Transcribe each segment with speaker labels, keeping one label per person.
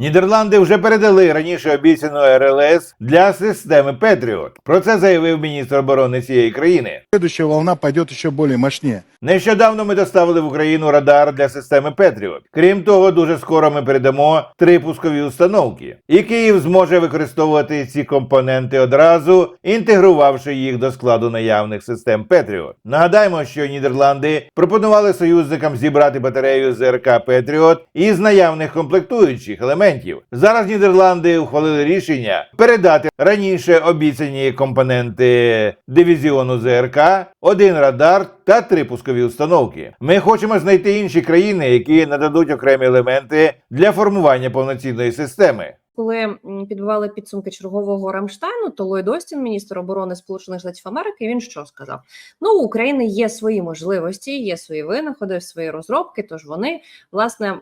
Speaker 1: Нідерланди вже передали раніше обіцяну РЛС для системи Петріот. Про це заявив міністр оборони цієї країни.
Speaker 2: Следующая волна пойдет еще более мощнее.
Speaker 1: Нещодавно ми доставили в Україну радар для системи Петріот. Крім того, дуже скоро ми передамо три пускові установки, і Київ зможе використовувати ці компоненти одразу, інтегрувавши їх до складу наявних систем Петріот. Нагадаємо, що Нідерланди пропонували союзникам зібрати батарею ЗРК Петріот із наявних комплектуючих елементів. Зараз Нідерланди ухвалили рішення передати раніше обіцяні компоненти дивізіону ЗРК, один радар та три пускові установки. Ми хочемо знайти інші країни, які нададуть окремі елементи для формування повноцінної системи.
Speaker 3: Коли підбивали підсумки чергового Рамштайну, то Ллойд Остін, міністр оборони Сполучених Штатів Америки, він що сказав? Ну, у України є свої можливості, є свої винаходи, свої розробки. Тож вони власне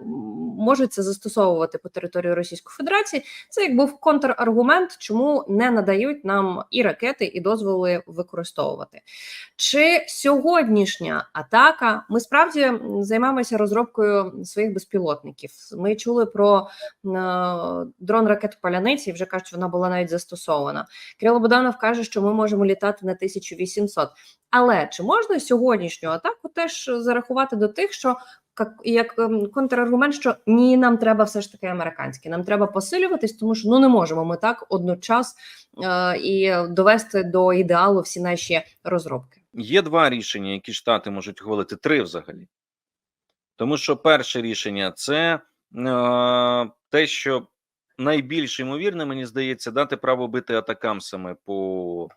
Speaker 3: можуть це застосовувати по території Російської Федерації. Це як був контраргумент, чому не надають нам і ракети, і дозволи використовувати. Чи сьогоднішня атака? Ми справді займаємося розробкою своїх безпілотників. Ми чули про е, дрон ракет Паляниці, і вже кажуть, вона була навіть застосована. Кирило Боданов каже, що ми можемо літати на 1800. Але чи можна сьогоднішню атаку теж зарахувати до тих, що як, ем, контраргумент, що ні, нам треба все ж таки американське, нам треба посилюватись, тому що ну не можемо ми так одночас е, і довести до ідеалу всі наші розробки.
Speaker 4: Є два рішення, які штати можуть ухвалити, три взагалі. Тому що перше рішення це е, те, що найбільш ймовірне, мені здається, дати право бити атакамсами по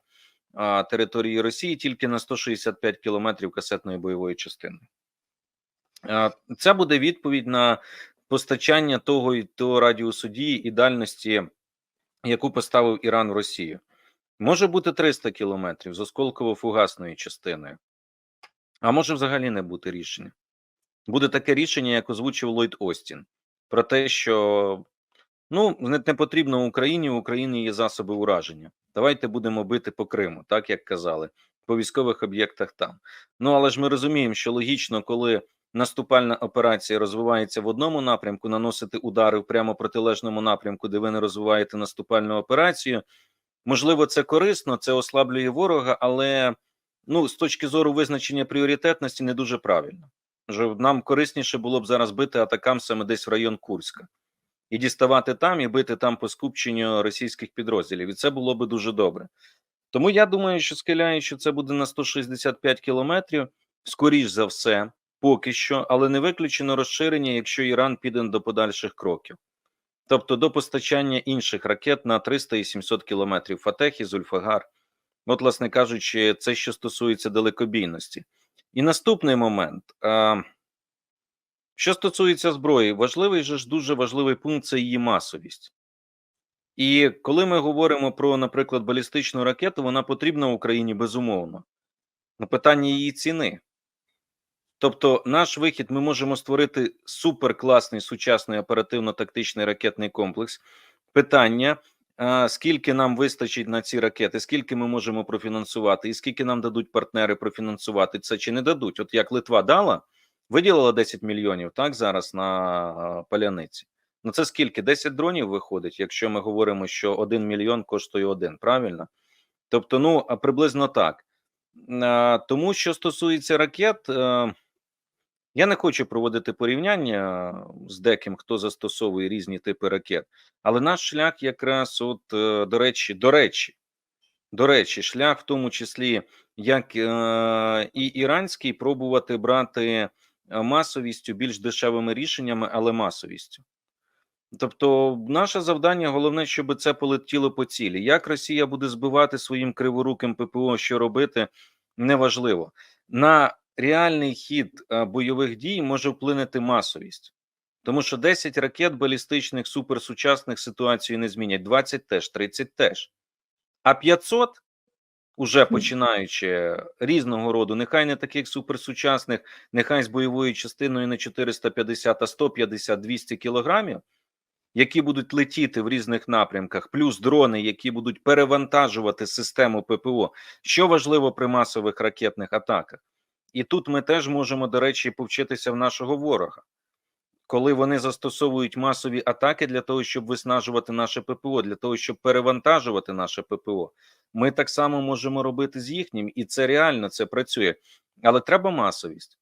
Speaker 4: території Росії тільки на 165 кілометрів касетної бойової частини. Це буде відповідь на постачання того і того радіусу дії і дальності, яку поставив Іран в Росію. Може бути 300 кілометрів з осколково-фугасною частиною, а може взагалі не бути рішення. Буде таке рішення, як озвучив Ллойд Остін, про те, що ну не, не потрібно Україні, в Україні є засоби ураження. Давайте будемо бити по Криму, так як казали, по військових об'єктах там. Ну але ж ми розуміємо, що логічно, коли наступальна операція розвивається в одному напрямку, наносити удари в прямо протилежному напрямку, де ви не розвиваєте наступальну операцію. Можливо, це корисно, це ослаблює ворога, але ну з точки зору визначення пріоритетності не дуже правильно. Нам корисніше було б зараз бити атакам саме десь в район Курська і діставати там і бити там по скупченню російських підрозділів. І це було би дуже добре. Тому я думаю, що схиляю, що це буде на 165 кілометрів, скоріш за все, поки що, але не виключено розширення, якщо Іран піде до подальших кроків. Тобто до постачання інших ракет на 300 і 700 кілометрів Фатех і Зульфагар. От, власне кажучи, це що стосується далекобійності. І наступний момент. А, що стосується зброї, важливий же ж дуже важливий пункт це її масовість. І коли ми говоримо про, наприклад, балістичну ракету, вона потрібна Україні безумовно. На питання її ціни. Тобто, наш вихід ми можемо створити суперкласний сучасний оперативно-тактичний ракетний комплекс. Питання: скільки нам вистачить на ці ракети, скільки ми можемо профінансувати, і скільки нам дадуть партнери профінансувати це чи не дадуть? От як Литва дала, виділила 10 мільйонів так зараз на паляниці. Ну це скільки? 10 дронів виходить, якщо ми говоримо, що 1 мільйон коштує один, правильно? Тобто, ну приблизно так. Тому що стосується ракет. е, я не хочу проводити порівняння з деким, хто застосовує різні типи ракет, але наш шлях, якраз, от е, до речі, до речі, до речі, шлях, в тому числі, як е, і іранський, пробувати брати е, масовістю більш дешевими рішеннями, але масовістю. Тобто, наше завдання головне, щоб це полетіло по цілі. Як Росія буде збивати своїм криворуким ППО, що робити, неважливо. На реальний хід е, бойових дій може вплинути масовість, тому що 10 ракет балістичних суперсучасних ситуацію не змінять, 20 теж, 30 теж. А 500, уже починаючи різного роду, нехай не таких суперсучасних, нехай з бойовою частиною не 450, а 150, 200 кілограмів, які будуть летіти в різних напрямках, плюс дрони, які будуть перевантажувати систему ППО, що важливо при масових ракетних атаках. І тут ми теж можемо, до речі, повчитися в нашого ворога. Коли вони застосовують масові атаки для того, щоб виснажувати наше ППО, для того, щоб перевантажувати наше ППО. Ми так само можемо робити з їхнім, і це реально це працює. Але треба масовість.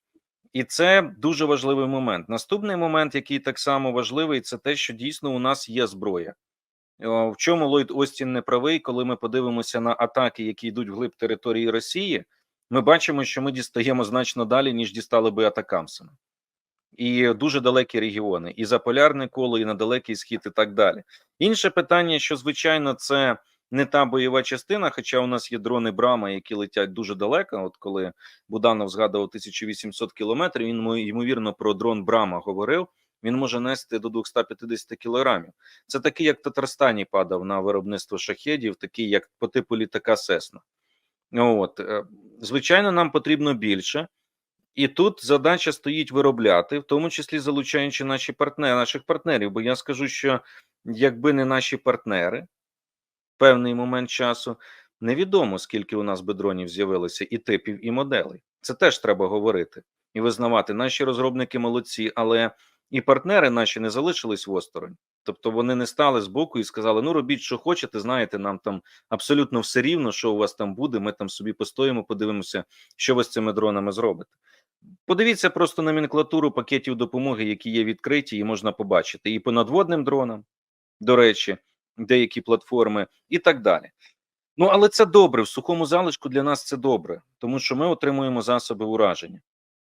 Speaker 4: І це дуже важливий момент. Наступний момент, який так само важливий, це те, що дійсно у нас є зброя. В чому Ллойд Остін не правий, коли ми подивимося на атаки, які йдуть вглиб території Росії, ми бачимо, що ми дістаємо значно далі, ніж дістали би атакамсами. І дуже далекі регіони, і за полярне коло, і на далекий схід, і так далі. Інше питання, що звичайно, це не та бойова частина, хоча у нас є дрони Брама, які летять дуже далеко. От коли Буданов згадував 1800 кілометрів, він ймовірно про дрон Брама говорив. Він може нести до 250 кілограмів. Це такий, як Татарстані падав на виробництво шахедів, такий, як по типу літака Сесна. От, е, звичайно, нам потрібно більше. І тут задача стоїть виробляти, в тому числі залучаючи наші партнери, наших партнерів. Бо я скажу, що якби не наші партнери, певний момент часу, невідомо скільки у нас би дронів з'явилося і типів, і моделей. Це теж треба говорити і визнавати. Наші розробники молодці, але і партнери наші не залишились осторонь. Тобто вони не стали збоку і сказали: ну робіть, що хочете, знаєте, нам там абсолютно все рівно, що у вас там буде. Ми там собі постоїмо, подивимося, що ви з цими дронами зробите. Подивіться просто номенклатуру пакетів допомоги, які є відкриті, і можна побачити і по надводним дронам, до речі, деякі платформи, і так далі. Ну, але це добре. В сухому залишку для нас це добре, тому що ми отримуємо засоби ураження.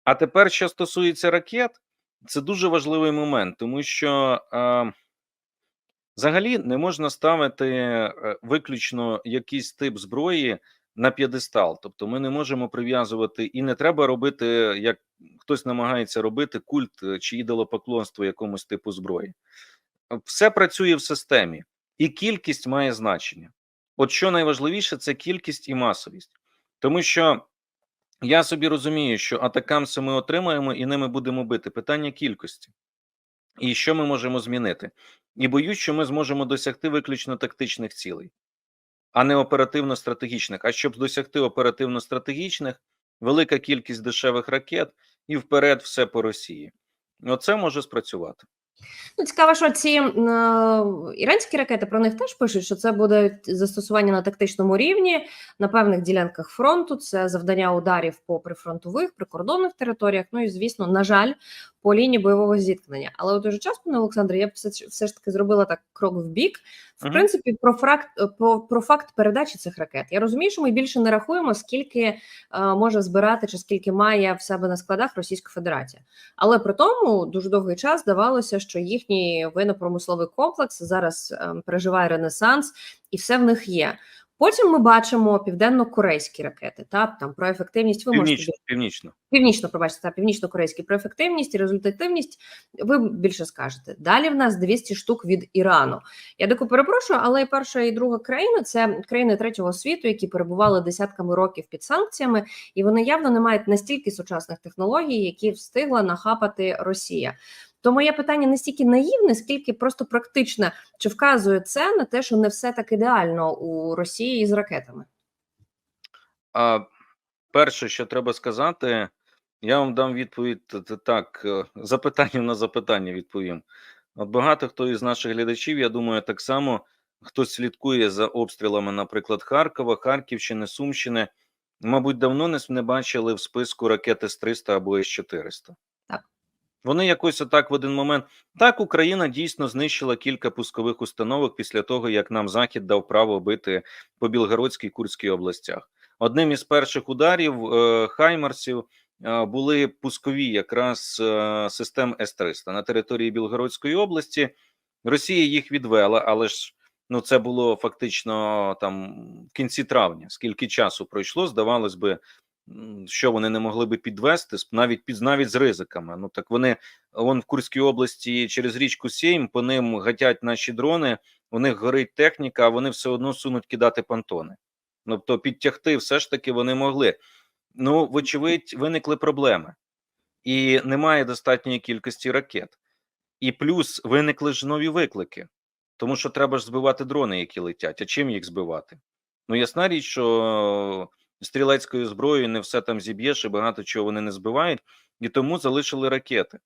Speaker 4: А тепер, що стосується ракет, це дуже важливий момент, тому що е, взагалі не можна ставити е, виключно якийсь тип зброї на п'єдестал. Тобто ми не можемо прив'язувати і не треба робити, як хтось намагається робити культ е, чи ідолопоклонство якомусь типу зброї. Все працює в системі, і кількість має значення. От що найважливіше, це кількість і масовість, тому що я собі розумію, що атакамси ми отримаємо і ними будемо бити. Питання кількості. І що ми можемо змінити? І боюсь, що ми зможемо досягти виключно тактичних цілей, а не оперативно-стратегічних. А щоб досягти оперативно-стратегічних, велика кількість дешевих ракет і вперед все по Росії. Оце може спрацювати.
Speaker 3: Ну, цікаво, що ці е, іранські ракети про них теж пишуть, що це буде застосування на тактичному рівні на певних ділянках фронту. Це завдання ударів по прифронтових, прикордонних територіях. Ну і звісно, на жаль, по лінії бойового зіткнення. Але у той же час, пане Олександре, я б все, все ж таки зробила так крок в бік. В
Speaker 4: Мгм.
Speaker 3: принципі, про факт про, про факт передачі цих ракет. Я розумію, що ми більше не рахуємо, скільки е, може збирати чи скільки має в себе на складах Російська Федерація. Але при тому дуже довгий час здавалося, що їхній воєнно-промисловий комплекс зараз е, переживає ренесанс, і все в них є. Потім ми бачимо південно-корейські ракети. Та там про ефективність ви можете
Speaker 4: Північно, північно.
Speaker 3: північно, пробачте, та північно-корейські про ефективність і результативність. Ви більше скажете. Далі в нас 200 штук від Ірану. Я дико перепрошую, але і перша і друга країна це країни третього світу, які перебували десятками років під санкціями, і вони явно не мають настільки сучасних технологій, які встигла нахапати Росія. То моє питання не стільки наївне, скільки просто практичне. Чи вказує це на те, що не все так ідеально у Росії із ракетами?
Speaker 4: А перше, що треба сказати, я вам дам відповідь так, е, запитанням на запитання відповім. От багато хто із наших глядачів, я думаю, так само хтось слідкує за обстрілами, наприклад, Харкова, Харківщини, Сумщини, мабуть, давно не, бачили в списку ракети С-300 або С-400.
Speaker 3: Так.
Speaker 4: Вони якось отак в один момент. Так, Україна дійсно знищила кілька пускових установок після того, як нам Захід дав право бити по Білгородській Курській областях. Одним із перших ударів е, Хаймарсів е, були пускові якраз е, систем С-300 на території Білгородської області. Росія їх відвела, але ж ну це було фактично там в кінці травня. Скільки часу пройшло, здавалось би, що вони не могли би підвести навіть під навіть з ризиками. Ну так вони вон в Курській області через річку Сєйм по ним гатять наші дрони. У них горить техніка, а вони все одно сунуть кидати понтони. Тобто підтягти все ж таки вони могли. Ну, вочевидь, виникли проблеми, і немає достатньої кількості ракет. І плюс виникли ж нові виклики, тому що треба ж збивати дрони, які летять. А чим їх збивати? Ну, ясна річ, що стрілецькою зброєю не все там зіб'єш, і багато чого вони не збивають, і тому залишили ракети.